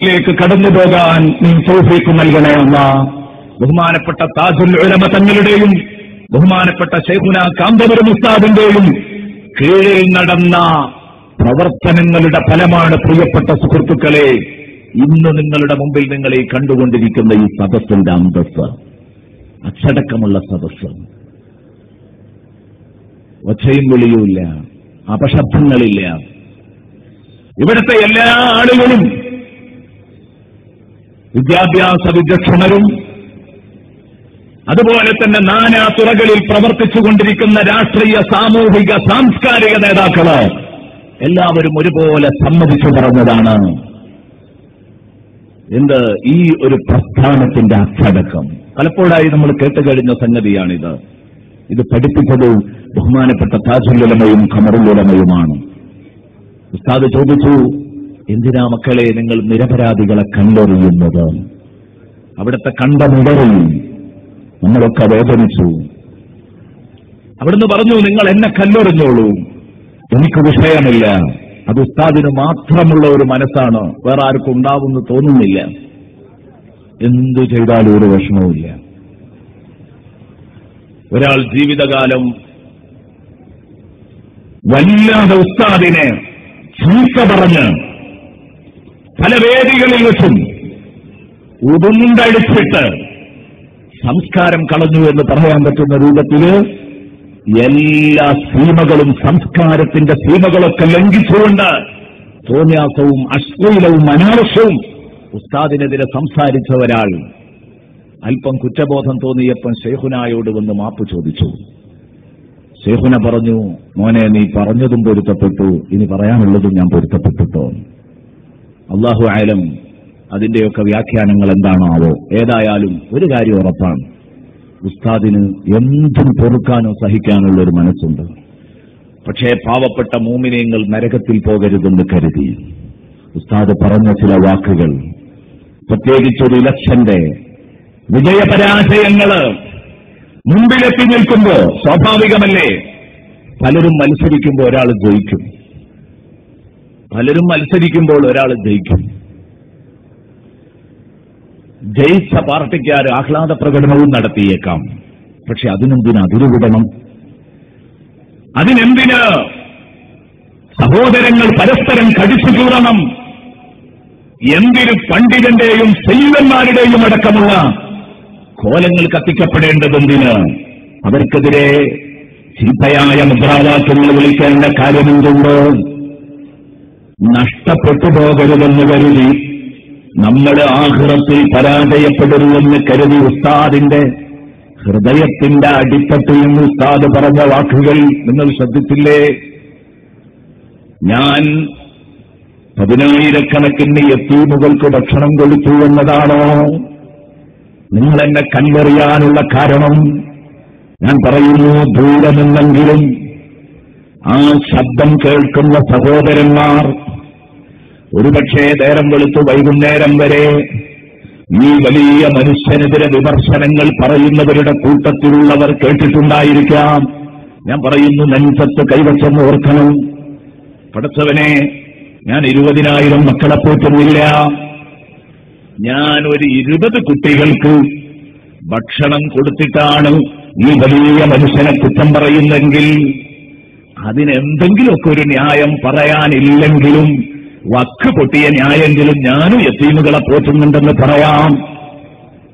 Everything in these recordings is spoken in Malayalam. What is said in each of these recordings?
ിലേക്ക് കടന്നു പോകാൻ നീ സൗഫീക്ക് നൽകണേ എന്ന ബഹുമാനപ്പെട്ട താജുൽ ഉലമ തങ്ങളുടെയും ബഹുമാനപ്പെട്ട ഷെയ്ഖുന കാന്തപുരം ഉസ്താദിന്റെയും കീഴിൽ നടന്ന പ്രവർത്തനങ്ങളുടെ ഫലമാണ് പ്രിയപ്പെട്ട സുഹൃത്തുക്കളെ ഇന്ന് നിങ്ങളുടെ മുമ്പിൽ നിങ്ങളെ കണ്ടുകൊണ്ടിരിക്കുന്ന ഈ സദസ്സിന്റെ അന്തസ് അച്ചടക്കമുള്ള സദസ്സ്. ഒച്ചയും വിളിയുമില്ല അപശബ്ദങ്ങളില്ല. ഇവിടുത്തെ എല്ലാ ആളുകളും വിദ്യാഭ്യാസ വിചക്ഷണരും അതുപോലെ തന്നെ നാനാ തുറകളിൽ പ്രവർത്തിച്ചുകൊണ്ടിരിക്കുന്ന രാഷ്ട്രീയ സാമൂഹിക സാംസ്കാരിക നേതാക്കൾ എല്ലാവരും ഒരുപോലെ സമ്മതിച്ചു പറഞ്ഞതാണ്. എന്ത് ഈ ഒരു പ്രസ്ഥാനത്തിന്റെ അച്ചടക്കം. പലപ്പോഴായി നമ്മൾ കേട്ടുകഴിഞ്ഞ സംഗതിയാണിത്. ഇത് പഠിപ്പിച്ചത് ബഹുമാനപ്പെട്ട താജുലുലമയും ഖമറുലുലമയുമാണ് ഉസ്താദ് ചോദിച്ചു എന്തിനാ മക്കളെ നിങ്ങൾ നിരപരാധികളെ കല്ലെറിയുന്നത്? അവിടുത്തെ കണ്ട കണ്ടമിടറിൽ നമ്മളൊക്കെ വേദനിച്ചു. അവിടുന്ന് പറഞ്ഞു നിങ്ങൾ എന്നെ കല്ലെറിഞ്ഞോളൂ. എനിക്ക് വിഷയമില്ല. അത് ഉസ്താദിന് മാത്രമുള്ള ഒരു മനസ്സാണ്. വേറെ ആർക്കും ഉണ്ടാവുമെന്ന് തോന്നുന്നില്ല. എന്തു ചെയ്താലും ഒരു വിഷമവുമില്ല. ഒരാൾ ജീവിതകാലം വല്ലാതെ ഉസ്താദിനെ ചീത്ത പറഞ്ഞ് പല വേദികളിൽ വെച്ചും ഉടുണ്ടടിച്ചിട്ട് സംസ്കാരം കളഞ്ഞു എന്ന് പറയാൻ പറ്റുന്ന രൂപത്തിൽ എല്ലാ സീമകളും സംസ്കാരത്തിന്റെ സീമകളൊക്കെ ലംഘിച്ചുകൊണ്ട് തോന്യാസവും അശ്ലീലവും അനാവശ്യവും ഉസ്താദിനെതിരെ സംസാരിച്ച ഒരാൾ അല്പം കുറ്റബോധം തോന്നിയപ്പം ഷെയ്ഖുനായോട് വന്ന് മാപ്പ് ചോദിച്ചു. ഷെയ്ഖുന പറഞ്ഞു മോനെ നീ പറഞ്ഞതും പൊരുത്തപ്പെട്ടു. ഇനി പറയാനുള്ളതും ഞാൻ പൊരുത്തപ്പെട്ടിട്ടോ അള്ളാഹു ആയാലും അതിന്റെയൊക്കെ വ്യാഖ്യാനങ്ങൾ എന്താണാവോ? ഏതായാലും ഒരു കാര്യം ഉറപ്പാണ്. ഉസ്താദിന് എന്തും പൊറുക്കാനോ സഹിക്കാനുള്ള ഒരു മനസ്സുണ്ട്. പക്ഷേ പാവപ്പെട്ട മൂമിനയങ്ങൾ നരകത്തിൽ പോകരുതെന്ന് കരുതി. ഉസ്താദ് പറഞ്ഞ ചില വാക്കുകൾ പ്രത്യേകിച്ചൊരു ഇലക്ഷന്റെ വിജയപരാജയങ്ങൾ മുമ്പിലെത്തി നിൽക്കുമ്പോ സ്വാഭാവികമല്ലേ? പലരും മത്സരിക്കുമ്പോൾ ഒരാൾ ജയിക്കും. പലരും മത്സരിക്കുമ്പോൾ ഒരാൾ ജയിക്കും. ജയിച്ച പാർട്ടിക്കാർ ആഹ്ലാദ പ്രകടനവും നടത്തിയേക്കാം. പക്ഷെ അതിനെന്തിന് അതിരുവിടണം? അതിനെന്തിന് സഹോദരങ്ങൾ പരസ്പരം കടിച്ചു കൂടണം? എന്തിന് പണ്ഡിതന്റെയും സെയ്യന്മാരുടെയും അടക്കമുള്ള കോലങ്ങൾ കത്തിക്കപ്പെടേണ്ടതെന്തിന് അവർക്കെതിരെ ചീത്തയായ മുദ്രാവാക്യങ്ങൾ വിളിക്കേണ്ട കാര്യമെന്തുണ്ടോ? നഷ്ടപ്പെട്ടു പോകരുതെന്ന് കരുതി നമ്മൾ ആഹ്റത്തിൽ പരാജയപ്പെടരുതെന്ന് കരുതി ഉസ്താദിന്റെ ഹൃദയത്തിന്റെ അടിത്തട്ടിൽ ഉസ്താദ് പറഞ്ഞ വാക്കുകൾ നിങ്ങൾ ശ്രദ്ധിച്ചില്ലേ? ഞാൻ പതിനായിരക്കണക്കിന് എത്തീമുകൾക്ക് ഭക്ഷണം കൊടുത്തു എന്നതാണോ നിങ്ങൾ എന്നെ കല്ലെറിയാനുള്ള കാരണം. ഞാൻ പറയുന്നു ദൂരമെന്നെങ്കിലും ആ ശബ്ദം കേൾക്കുന്ന സഹോദരന്മാർ ഒരുപക്ഷേ നേരം വെളുത്തു വൈകുന്നേരം വരെ ഈ വലിയ മനുഷ്യനെതിരെ വിമർശനങ്ങൾ പറയുന്നവരുടെ കൂട്ടത്തിലുള്ളവർ കേട്ടിട്ടുണ്ടായിരിക്കാം. ഞാൻ പറയുന്നു നെഞ്ചത്ത് കൈവച്ചെന്ന് ഓർക്കണം. പഠിച്ചവനെ ഞാൻ ഇരുപതിനായിരം മക്കളെ പോറ്റുന്നില്ല. ഞാൻ ഒരു ഇരുപത് കുട്ടികൾക്ക് ഭക്ഷണം കൊടുത്തിട്ടാണ് ഈ വലിയ മനുഷ്യനെ കുറ്റം പറയുന്നെങ്കിൽ അതിനെന്തെങ്കിലുമൊക്കെ ഒരു ന്യായം പറയാനില്ലെങ്കിലും വക്ക് പൊട്ടിയ ന്യായെങ്കിലും ഞാനും യസീമുകളെ പോറ്റുന്നുണ്ടെന്ന് പറയാം.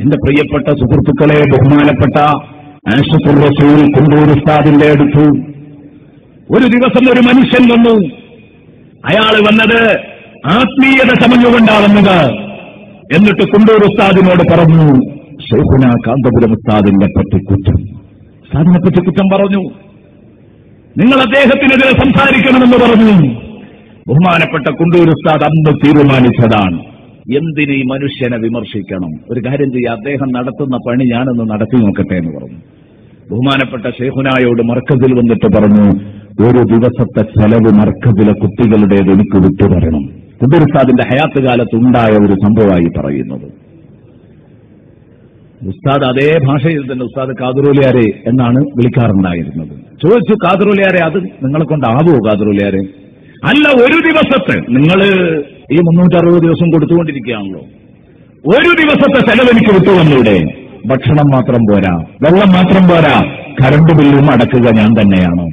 എന്റെ പ്രിയപ്പെട്ട സുഹൃത്തുക്കളെ ബഹുമാനപ്പെട്ട ആഷത്തുൽ റസൂൽ കുണ്ടൂർ ഉസ്താദിന്റെ അടുത്തു. ഒരു ദിവസം ഒരു മനുഷ്യൻ വന്നു. അയാൾ വന്നത് ആത്മീയത ചമഞ്ഞുകൊണ്ടാവുന്നത് എന്നിട്ട് കുണ്ടൂർ ഉസ്താദിനോട് പറഞ്ഞു ഷെയ്ഖുന കാന്തപുരം ഉസ്താദിനെ പറ്റി കുറ്റം. ഉസ്താദിനെ കുറ്റം പറഞ്ഞു. നിങ്ങൾ അദ്ദേഹത്തിനെതിരെ സംസാരിക്കണമെന്ന് പറഞ്ഞു. ബഹുമാനപ്പെട്ട കുണ്ടൂർ ഉസ്താദ് അന്ന് തീരുമാനിച്ചതാണ്. എന്തിന് ഈ മനുഷ്യനെ വിമർശിക്കണം? ഒരു കാര്യം ചെയ്യുക അദ്ദേഹം നടത്തുന്ന പണി ഞാനൊന്ന് നടത്തി നോക്കട്ടെ എന്ന് പറഞ്ഞു. ബഹുമാനപ്പെട്ട ഷെയ്ഖുനായോട് മർക്കസിൽ വന്നിട്ട് പറഞ്ഞു ഒരു ദിവസത്തെ ചെലവ് മർക്കസിലെ കുട്ടികളുടേത് എനിക്ക് വിട്ടുതരണം കുണ്ടൂർ ഉസ്താദിന്റെ ഹയാത്ത് കാലത്ത് ഉണ്ടായ ഒരു സംഭവമായി പറയുന്നത്. ഉസ്താദ് അതേ ഭാഷയിൽ തന്നെ ഉസ്താദ് കാതറൂലിയാരെ എന്നാണ് വിളിക്കാറുണ്ടായിരുന്നത്. ചോദിച്ചു കാതറൂലിയാരെ അത് നിങ്ങളെ കൊണ്ടാവോ കാതറൂലിയാരെ? അല്ല ഒരു ദിവസത്തെ. നിങ്ങൾ ഈ മുന്നൂറ്ററുപത് ദിവസം കൊടുത്തുകൊണ്ടിരിക്കുകയാണല്ലോ. ഒരു ദിവസത്തെ ചെലവ് എനിക്ക് വിട്ടു ഭക്ഷണം മാത്രം പോരാ. വെള്ളം മാത്രം പോരാ. കറണ്ട് ബില്ലും അടക്കുക ഞാൻ തന്നെയാണ്.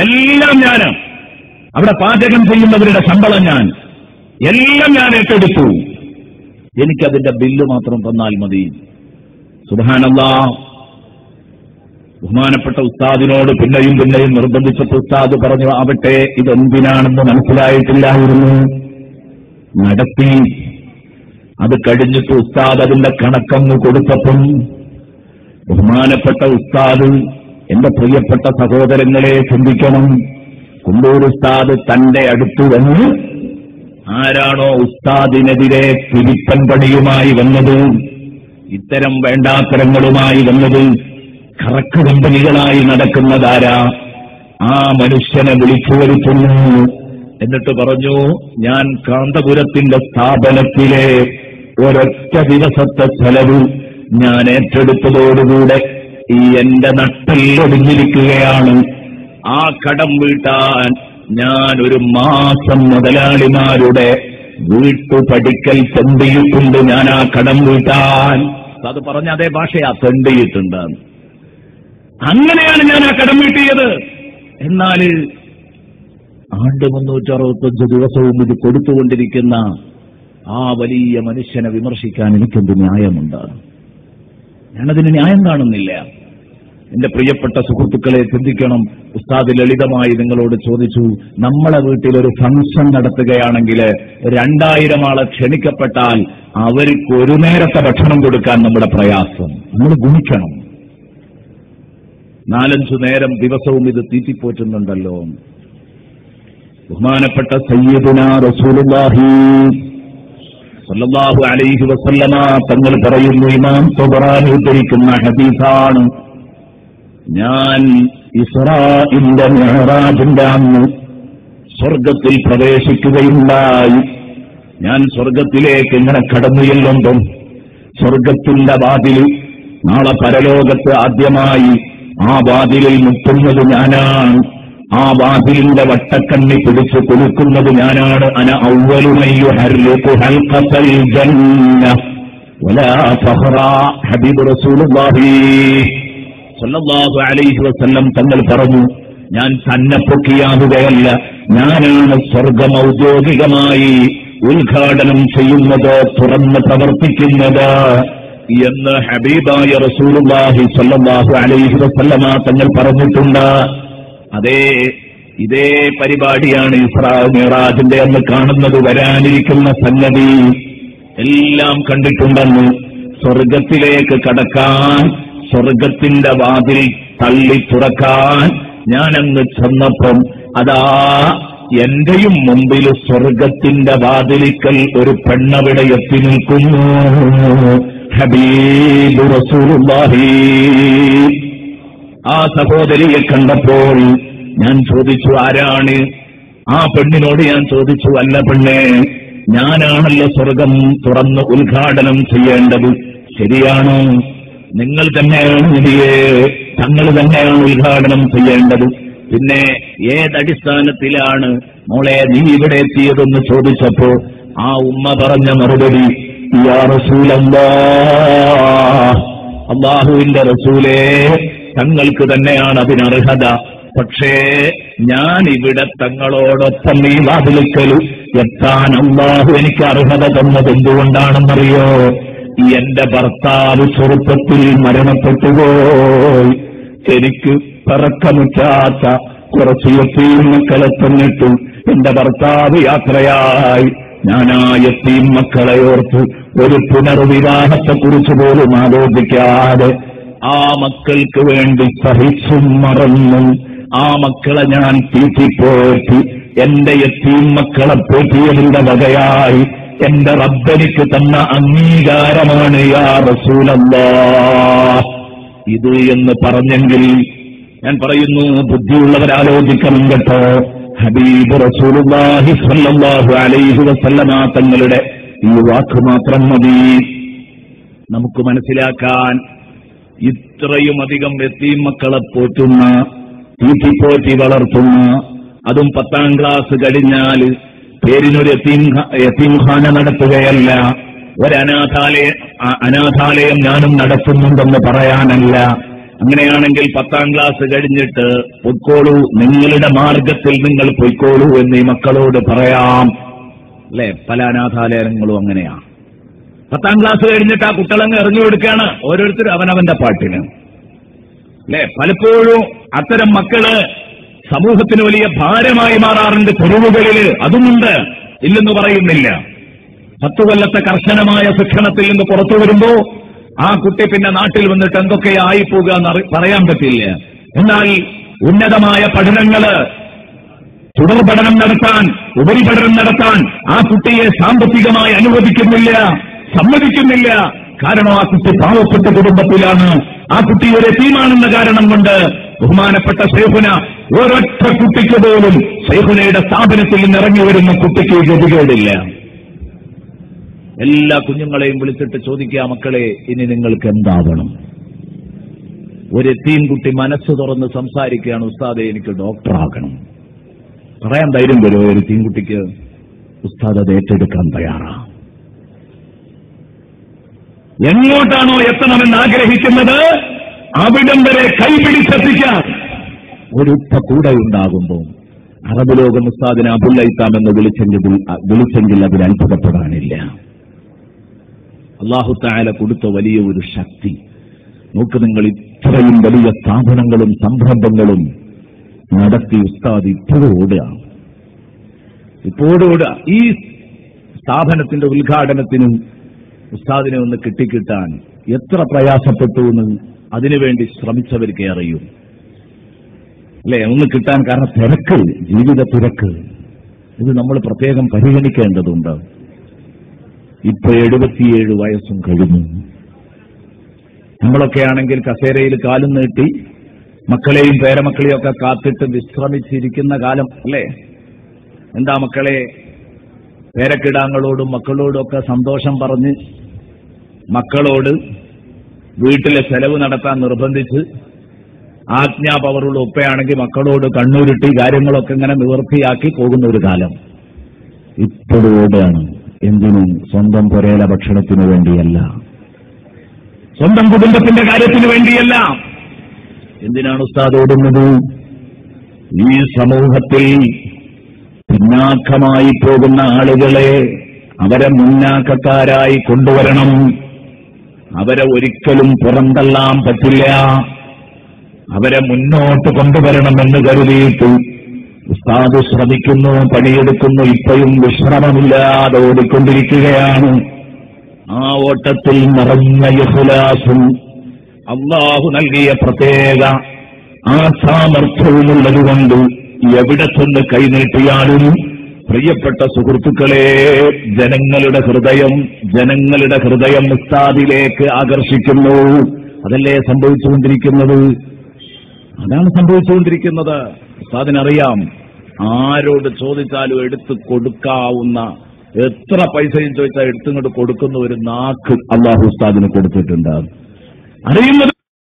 എല്ലാം ഞാൻ അവിടെ പാചകം ചെയ്യുന്നവരുടെ ശമ്പളം ഞാൻ. എല്ലാം ഞാൻ ഏറ്റെടുത്തു. എനിക്കതിന്റെ ബില്ല് മാത്രം തന്നാൽ മതി. സുബാനല്ലാ ബഹുമാനപ്പെട്ട ഉസ്താദിനോട് പിന്നെയും പിന്നെയും നിർബന്ധിച്ചപ്പോൾ ഉസ്താദ് പറഞ്ഞു ആവട്ടെ ഇതെന്തിനാണെന്ന് മനസ്സിലായിട്ടില്ലായിരുന്നു. നടത്തി. അത് കഴിഞ്ഞിട്ട് ഉസ്താദ് അതിന്റെ കണക്കങ്ങ് കൊടുത്തപ്പം ബഹുമാനപ്പെട്ട ഉസ്താദ് എന്റെ പ്രിയപ്പെട്ട സഹോദരങ്ങളെ ചിന്തിക്കണം. കുണ്ടൂർ ഉസ്താദ് തന്റെ അടുത്തു വന്ന് ആരാണോ ഉസ്താദിനെതിരെ തിരുപ്പൻ പണിയുമായി വന്നത് ഇത്തരം വേണ്ടാത്തരങ്ങളുമായി വന്നത് കറക്ക് കമ്പനികളായി നടക്കുന്നതാരാ? ആ മനുഷ്യനെ വിളിച്ചു വരുത്തുന്നു. എന്നിട്ട് പറഞ്ഞു ഞാൻ കാന്തപുരത്തിന്റെ സ്ഥാപനത്തിലെ ഒരൊറ്റ ദിവസത്തെ ചെലവ് ഞാൻ ഏറ്റെടുത്തതോടുകൂടെ ഈ എന്റെ നട്ടിൽ ഒടിഞ്ഞിരിക്കുകയാണ്. ആ കടം വീട്ടാൻ ഞാൻ ഒരു മാസം മുതലാളിമാരുടെ വീട്ടുപടിക്കൽ തെണ്ടിയിട്ടുണ്ട് ഞാൻ ആ കടം വീട്ടാൻ. അത് പറഞ്ഞ അതേ ഭാഷയാ തെണ്ടിയിട്ടുണ്ട് അങ്ങനെയാണ് ഞാൻ ആ കടം വീട്ടിയത്. എന്നാൽ ആണ്ട് മുന്നൂറ്റി അറുപത്തഞ്ച് ദിവസവും ഇത് കൊടുത്തുകൊണ്ടിരിക്കുന്ന ആ വലിയ മനുഷ്യനെ വിമർശിക്കാൻ എനിക്കെന്ത് ന്യായമുണ്ട് ഞാനതിന് ന്യായം കാണുന്നില്ല. എന്റെ പ്രിയപ്പെട്ട സുഹൃത്തുക്കളെ ചിന്തിക്കണം. ഉസ്താദ് ലളിതമായി നിങ്ങളോട് ചോദിച്ചു നമ്മളെ വീട്ടിൽ ഒരു ഫംഗ്ഷൻ നടത്തുകയാണെങ്കിൽ രണ്ടായിരം ആളെ ക്ഷണിക്കപ്പെട്ടാൽ അവർക്ക് ഒരു നേരത്തെ ഭക്ഷണം കൊടുക്കാൻ നമ്മുടെ പ്രയാസം. നമ്മൾ ഗുണിക്കണം. നാലഞ്ചു നേരം ദിവസവും ഇത് തീറ്റിപ്പോറ്റുന്നുണ്ടല്ലോ. ബഹുമാനപ്പെട്ട സയ്യിദുന റസൂലുള്ളാഹി സല്ലല്ലാഹു അലൈഹി വസല്ലമ തങ്ങൾ പറയുന്നു ഇമാം തൊബറാനി ഉദ്ധരിക്കുന്ന ഹദീസാണ് ഞാൻ ഇസ്രാഇന്റെ മെഹറാജിന്റെ അന്ന് സ്വർഗത്തിൽ പ്രവേശിക്കുകയുണ്ടായി. ഞാൻ സ്വർഗത്തിലേക്ക് ഇങ്ങനെ കടന്നു ചെല്ലുമ്പം സ്വർഗത്തിന്റെ വാതിൽ നാളെ പരലോകത്ത് ആദ്യമായി ആ വാതിലിൽ മുട്ടുന്നത് ഞാനാണ്. ആ വാതിലിന്റെ വട്ടക്കണ്ണി പിടിച്ച് കൊടുക്കുന്നത് ഞാനാണ്. അന ഔവലുമയ്യു ഹർലുക്കു ഹൽഖത്തൽ ജന്ന. ഹബീബ് അലൈഹി വസല്ലം തങ്ങൾ പറഞ്ഞു ഞാൻ തന്നെ പൊക്കിയാവുകയല്ല. ഞാനാണ് സ്വർഗം ഔദ്യോഗികമായി ഉദ്ഘാടനം ചെയ്യുന്നത് തുറന്ന് പ്രവർത്തിക്കുന്നത്. എന്ന് ഹബീബായ റസൂലുള്ളാഹി സല്ലല്ലാഹു അലൈഹി വസല്ലമ തങ്ങൾ പറഞ്ഞിട്ടുണ്ട്. അതേ ഇതേ പരിപാടിയാണ് ഇസ്രാ മിറാജിന്റെ അന്ന് കാണുന്നത് വരാനിരിക്കുന്ന സംഗതി. എല്ലാം കണ്ടിട്ടുണ്ടെന്ന് സ്വർഗത്തിലേക്ക് കടക്കാൻ സ്വർഗത്തിന്റെ വാതിൽ തള്ളി തുറക്കാൻ ഞാനങ്ങ് ചെന്നപ്പം അതാ എന്റെയും മുമ്പിൽ സ്വർഗത്തിന്റെ വാതിലിക്കൽ ഒരു പെണ്ണവിടെ എത്തി നിൽക്കുന്നു. ഹബീബ് റസൂലുള്ളാഹി. ആ സഹോദരിയെ കണ്ടപ്പോൾ ഞാൻ ചോദിച്ചു ആരാണ്? ആ പെണ്ണിനോട് ഞാൻ ചോദിച്ചു അല്ല പെണ്ണെ ഞാനാണല്ലോ സ്വർഗം തുറന്ന് ഉദ്ഘാടനം ചെയ്യേണ്ടത്. ശരിയാണോ? നിങ്ങൾ തന്നെയാണ് നബിയെ തങ്ങൾ തന്നെയാണ് ഉദ്ഘാടനം ചെയ്യേണ്ടത്. പിന്നെ ഏതടിസ്ഥാനത്തിലാണ് മോളെ നീ ഇവിടെ എത്തിയതെന്ന് ചോദിച്ചപ്പോ ആ ഉമ്മ പറഞ്ഞ മറുപടി അള്ളാഹുവിന്റെ റസൂലേ തങ്ങൾക്ക് തന്നെയാണ് അതിനർഹത. പക്ഷേ ഞാൻ ഇവിടെ തങ്ങളോടൊപ്പം ഈ വാതിലിക്കലു എത്താൻ അള്ളാഹു എനിക്ക് അർഹത തന്നത് എന്തുകൊണ്ടാണെന്നറിയോ? എന്റെ ഭർത്താവ് ചെറുപ്പത്തിൽ മരണപ്പെട്ടുപോയി. എനിക്ക് പിറക്കമുറ്റാത്ത കുറച്ച് എത്തിയും മക്കളെ തന്നിട്ടു. എന്റെ ഭർത്താവ് യാത്രയായി. ആ എത്തിയും മക്കളെ ഓർത്ത് ഒരു പുനർവിവാഹത്തെ കുറിച്ച് പോലും ആലോചിക്കാതെ ആ മക്കൾക്ക് വേണ്ടി സഹിച്ചും മറന്നും ആ മക്കളെ ഞാൻ തീറ്റിപ്പോറ്റി എന്റെ എത്തീം മക്കളെ പോറ്റിയതിന്റെ വകയായി എന്റെ റബ്ബനിക്ക് തന്ന അംഗീകാരമാണ് യാ റസൂലല്ലാ ഇത് എന്ന് പറഞ്ഞെങ്കിൽ ഞാൻ പറയുന്നു ബുദ്ധിയുള്ളവരാലോചിക്കണം കേട്ടോ. ഹബീബ് റസൂലുള്ളാഹി സ്വല്ലല്ലാഹു അലൈഹി വസല്ലമ തങ്ങളുടെ ഈ വാക്ക് മാത്രം മതി. നമുക്ക് മനസ്സിലാക്കാൻ ഇത്രയും അധികം മക്കളെ പോറ്റുന്ന തീറ്റിപ്പോറ്റി വളർത്തുന്ന അതും പത്താം ക്ലാസ് കഴിഞ്ഞാൽ പേരിനൊരു യത്തീം യത്തീംഖാന നടത്തുകയല്ല. ഒരനാഥാലയ അനാഥാലയം ഞാനും നടത്തുന്നുണ്ടെന്ന് പറയാനല്ല. അങ്ങനെയാണെങ്കിൽ പത്താം ക്ലാസ് കഴിഞ്ഞിട്ട് പൊയ്ക്കോളൂ. നിങ്ങളുടെ മാർഗത്തിൽ നിങ്ങൾ പൊയ്ക്കോളൂ എന്ന് ഈ മക്കളോട് പറയാം. അല്ലെ? പല അനാഥാലയങ്ങളും അങ്ങനെയാ പത്താം ക്ലാസ് കഴിഞ്ഞിട്ട് ആ കുട്ടികളങ്ങ് എറിഞ്ഞു കൊടുക്കുകയാണ് ഓരോരുത്തരും അവനവന്റെ പാട്ടിന്. അല്ലെ? പലപ്പോഴും അത്തരം മക്കൾ സമൂഹത്തിന് വലിയ ഭാരമായി മാറാറുണ്ട്. തെരുവുകളിൽ അതുമുണ്ട്. ഇല്ലെന്ന് പറയുന്നില്ല. പത്തു കൊല്ലത്തെ കർശനമായ ശിക്ഷണത്തിൽ നിന്ന് പുറത്തു വരുമ്പോ ആ കുട്ടി പിന്നെ നാട്ടിൽ വന്നിട്ട് എന്തൊക്കെയായി പോകുക എന്ന് പറയാൻ പറ്റില്ല. എന്നാൽ ഉന്നതമായ പഠനങ്ങൾ തുടർ പഠനം നടത്താൻ ഉപരിപഠനം നടത്താൻ ആ കുട്ടിയെ സാമ്പത്തികമായി അനുവദിക്കുന്നില്ല സമ്മതിക്കുന്നില്ല. കാരണം ആ കുട്ടി പാവപ്പെട്ട കുടുംബത്തിലാണ്. ആ കുട്ടി ഒരു തീമാണെന്ന കാരണം കൊണ്ട് ബഹുമാനപ്പെട്ട സൈഫുന ഒരൊറ്റ കുട്ടിക്ക് പോലും സൈഫുനയുടെ സ്ഥാപനത്തിൽ നിന്ന് ഇറങ്ങി വരുന്ന കുട്ടിക്ക് ഗതികേടില്ല. എല്ലാ കുഞ്ഞുങ്ങളെയും വിളിച്ചിട്ട് ചോദിക്കുക മക്കളെ ഇനി നിങ്ങൾക്ക് എന്താവണം? ഒരു എത്തീം കുട്ടി മനസ്സ് തുറന്ന് സംസാരിക്കുകയാണ് ഉസ്താദെ എനിക്ക് ഡോക്ടറാകണം. പറയാൻ ധൈര്യം വരുമോ ഒരു തീൻകുട്ടിക്ക് ഉസ്താദ് അത് ഏറ്റെടുക്കാൻ തയ്യാറാ. എങ്ങോട്ടാണോ എത്തണമെന്ന് ആഗ്രഹിക്കുന്നത് അവിടം വരെ കൈപിടിച്ചെത്തിക്കാൻ ഒരു ഉപ്പ കൂടെ ഉണ്ടാകുമ്പോൾ അറബ് ലോകം ഉസ്താദിനെ അബുല്ലൈത്താം എന്ന് വിളിച്ചെങ്കിൽ വിളിച്ചെങ്കിൽ അതിൽ അത്ഭുതപ്പെടാനില്ല. അള്ളാഹു താല കൊടുത്ത വലിയ ഒരു ശക്തി. നോക്ക് നിങ്ങൾ ഇത്രയും വലിയ സ്ഥാപനങ്ങളും സംരംഭങ്ങളും നടത്തി ഉസ്താദ് ഇപ്പോഴും ഓടുക ഇപ്പോഴും ഓടുക. ഈ സ്ഥാപനത്തിന്റെ ഉദ്ഘാടനത്തിനും ഉസ്താദിനെ ഒന്ന് കിട്ടിക്കിട്ടാൻ എത്ര പ്രയാസപ്പെട്ടു എന്ന് അതിനുവേണ്ടി ശ്രമിച്ചവർക്ക് അറിയും അല്ലെ? ഒന്ന് കിട്ടാൻ കാരണം തിരക്ക് ജീവിത തിരക്ക്. ഇത് നമ്മൾ പ്രത്യേകം പരിഗണിക്കേണ്ടതുണ്ട്. ഇപ്പൊ എഴുപത്തിയേഴ് വയസ്സും കഴിഞ്ഞു. നമ്മളൊക്കെ ആണെങ്കിൽ കസേരയിൽ കാലും നീട്ടി മക്കളെയും പേരമക്കളെയും ഒക്കെ കാത്തിട്ട് വിശ്രമിച്ചിരിക്കുന്ന കാലം അല്ലേ? എന്താ മക്കളെ? പേരക്കിടാങ്ങളോടും മക്കളോടും ഒക്കെ സന്തോഷം പറഞ്ഞ് മക്കളോട് വീട്ടിലെ ചെലവ് നടത്താൻ നിർബന്ധിച്ച് ആജ്ഞാപവറുള്ള ഉപ്പയാണെങ്കിൽ മക്കളോട് കണ്ണൂരിട്ടി കാര്യങ്ങളൊക്കെ ഇങ്ങനെ നിവൃത്തിയാക്കി പോകുന്ന ഒരു കാലം. ഇപ്പോഴും എന്തിനും സ്വന്തം പുരയിലെ ഭക്ഷണത്തിനു വേണ്ടിയല്ല. സ്വന്തം കുടുംബത്തിന്റെ കാര്യത്തിനു വേണ്ടിയല്ല. എന്തിനാണ് ഉസ്താദ് ഓടുന്നത്? ഈ സമൂഹത്തിൽ പിന്നാക്കമായി പോകുന്ന ആളുകളെ അവരെ മുന്നാക്കക്കാരായി കൊണ്ടുവരണം. അവരെ ഒരിക്കലും പുറന്തള്ളാൻ പറ്റില്ല. അവരെ മുന്നോട്ട് കൊണ്ടുവരണമെന്ന് കരുതിയിട്ട് ഉസ്താദ് ശ്രമിക്കുന്നു പണിയെടുക്കുന്നു. ഇപ്പോഴും വിശ്രമമില്ലാതെ ഓടിക്കൊണ്ടിരിക്കുകയാണ്. ആ ഓട്ടത്തിൽ നിറഞ്ഞ യഹുലാസും അള്ളാഹു നൽകിയ പ്രത്യേക ആ സാമർഥ്യവുമുള്ളതുകൊണ്ട് എവിടെ ചെന്ന് കൈനീട്ടിയാലും പ്രിയപ്പെട്ട സുഹൃത്തുക്കളെ ജനങ്ങളുടെ ഹൃദയം ജനങ്ങളുടെ ഹൃദയം ഉസ്താദിലേക്ക് ആകർഷിക്കുന്നു. അതല്ലേ സംഭവിച്ചുകൊണ്ടിരിക്കുന്നത്? അതാണ് സംഭവിച്ചുകൊണ്ടിരിക്കുന്നത്. ഉസ്താദിനറിയാം ആരോട് ചോദിച്ചാലും എടുത്തു കൊടുക്കാവുന്ന എത്ര പൈസയും ചോദിച്ചാൽ എടുത്തുകൊണ്ട് കൊടുക്കുന്ന ഒരു നാക്ക് അള്ളാഹു ഉസ്താദിന് കൊടുത്തിട്ടുണ്ട്. അറിയുന്നത്